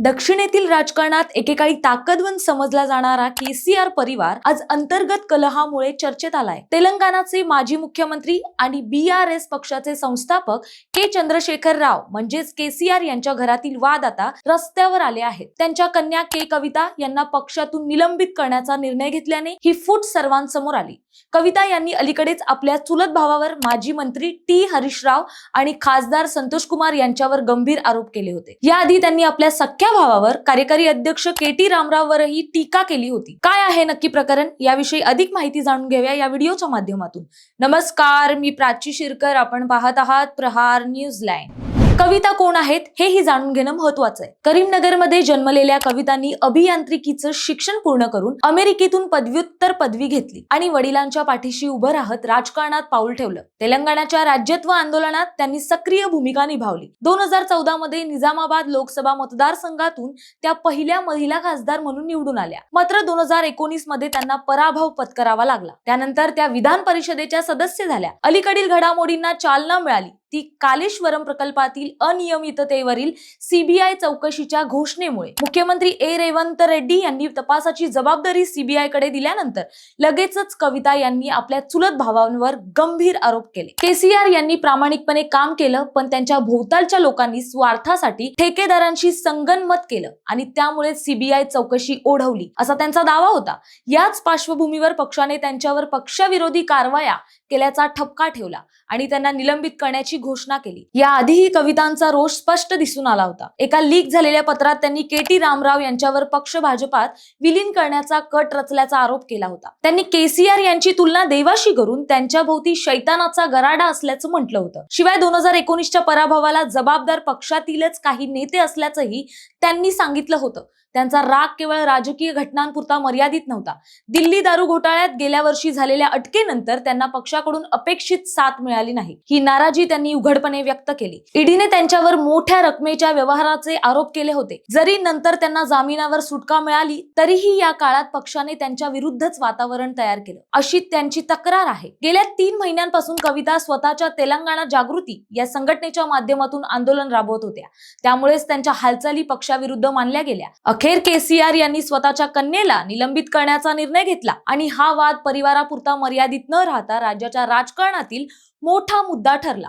दक्षिणेतील राजकारणात एकेकाळी ताकदवंत समजला जाणारा केसीआर परिवार आज अंतर्गत कलहामुळे चर्चेत आलाय. तेलंगणाचे माजी मुख्यमंत्री आणि बी आर एस पक्षाचे संस्थापक के चंद्रशेखर राव म्हणजेच केसीआर यांच्या घरातील वाद आता रस्त्यावर आले आहेत. त्यांच्या कन्या के कविता यांना पक्षातून निलंबित करण्याचा निर्णय घेतल्याने ही फूट सर्वांसमोर आली. कविता यांनी अलीकडेच आपल्या चुलत भावावर माजी मंत्री टी हरीशराव आणि खासदार संतोष कुमार यांच्यावर गंभीर आरोप केले होते. याआधी त्यांनी आपल्या सख्या भावावर कार्यकारी अध्यक्ष के टी रामराववरही टीका केली होती. काय आहे नक्की प्रकरण? याविषयी अधिक माहिती जाणून घेऊया या व्हिडिओच्या माध्यमातून. नमस्कार मी प्राची शिरकर. आपण पाहत आहात प्रहार न्यूज लाईन. कविता कोण आहेत हेही जाणून घेणं महत्वाचं आहे. करीमनगरमध्ये जन्मलेल्या कवितांनी अभियांत्रिकीचं शिक्षण पूर्ण करून अमेरिकेतून पदव्युत्तर पदवी घेतली आणि वडिलांच्या पाठीशी उभं राहत राजकारणात पाऊल ठेवलं. तेलंगणाच्या राज्यत्व आंदोलनात त्यांनी सक्रिय भूमिका निभावली. दोन हजार चौदा मध्ये निजामाबाद लोकसभा मतदारसंघातून त्या पहिल्या महिला खासदार म्हणून निवडून आल्या. मात्र दोन हजार एकोणीसमध्ये त्यांना पराभव पत्करावा लागला. त्यानंतर त्या विधान परिषदेच्या सदस्य झाल्या. अलीकडील घडामोडींना चालना मिळाली. ती कालेश्वरम प्रकल्पातील अनियमिततेवरील सीबीआय चौकशीच्या घोषणेमुळे. मुख्यमंत्री ए. रेवंत रेड्डी यांनी तपासाची जबाबदारी सीबीआयकडे दिल्यानंतर लगेचच कविता यांनी आपल्या चुलत भावांवर गंभीर आरोप केले. केसीआर यांनी प्रामाणिकपणे काम केलं पण त्यांच्या भोवतालच्या लोकांनी स्वार्थासाठी ठेकेदारांशी संगनमत केलं आणि त्यामुळे सीबीआय चौकशी ओढवली असा त्यांचा दावा होता. याच पार्श्वभूमीवर पक्षाने त्यांच्यावर पक्षविरोधी कारवाया केल्याचा ठपका ठेवला आणि त्यांना निलंबित करण्याची घोषणा केली. याआधीही कवितांचा रोष स्पष्ट दिसून आला होता. एका लीक झालेल्या पत्रात त्यांनी के टी रामराव यांच्यावर पक्ष भाजपात विलीन करण्याचा कट रचल्याचा आरोप केला होता. त्यांनी केसीआर यांची तुलना देवाशी करून त्यांच्या भोवती शैतानाचा गराडा असल्याचं म्हटलं होतं. शिवाय दोन हजार एकोणीसच्या पराभवाला जबाबदार पक्षातीलच काही नेते असल्याचंही त्यांनी सांगितलं होतं. त्यांचा राग केवळ राजकीय घटनांपुरता मर्यादित नव्हता. दिल्ली दारू घोटाळ्यात गेल्या वर्षी झालेल्या अटकेनंतर त्यांना पक्षाकडून अपेक्षित साथ मिळाली नाही. ही नाराजी त्यांनी उघडपणे व्यक्त केली. ईडीने त्यांच्यावर मोठ्या रकमेच्या व्यवहाराचे आरोप केले होते. जरी नंतर त्यांना जामिनावर सुटका मिळाली तरीही या काळात पक्षाने त्यांच्या विरुद्धच वातावरण तयार केलं. अशी त्यांची तक्रार आहे. गेल्या तीन महिन्यांपासून कविता स्वतःच्या तेलंगणा जागृती या संघटनेच्या माध्यमातून आंदोलन राबवत होत्या. त्यामुळेच त्यांच्या हालचाली पक्षाविरुद्ध मानल्या गेल्या. अखेर केसीआर यांनी स्वतःच्या कन्येला निलंबित करण्याचा निर्णय घेतला आणि हा वाद परिवारापुरता मर्यादित न राहता राज्याच्या राजकारणातील मोठा मुद्दा ठरला.